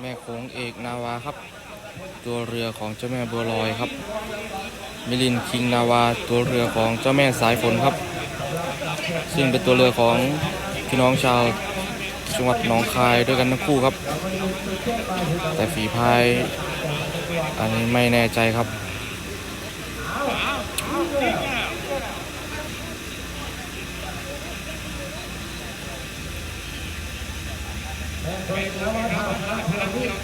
แม่โขงเอกนาวาครับ ตัวเรือของเจ้าแม่บัวลอยครับ มิลินคิงนาวา ตัวเรือของเจ้าแม่สายฝนครับ ซึ่งเป็นตัวเรือของพี่น้องชาวจังหวัดหนองคายด้วยกันทั้งคู่ครับ แต่ฝีพายอันนี้ไม่แน่ใจครับแลเป็นแม่ไฟเมืองเดียว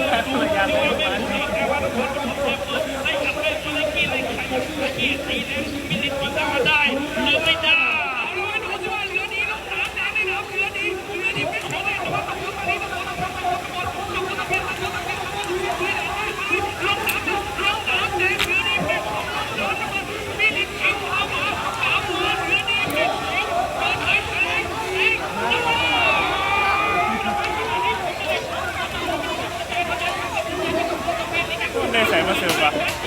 ได้หรือไม่ได้ 年されますで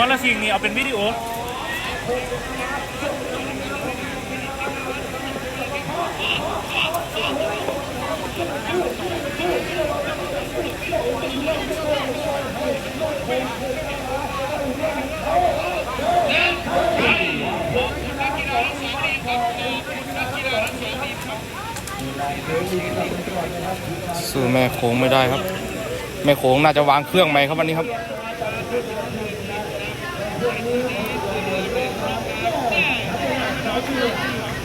อนละสิ่งนี้เอาเป็นวิดีโอสู้แม่โขงไม่ได้ครับ แม่โขงน่าจะวางเครื่องไหมครับวันนี้ครับ Thank you.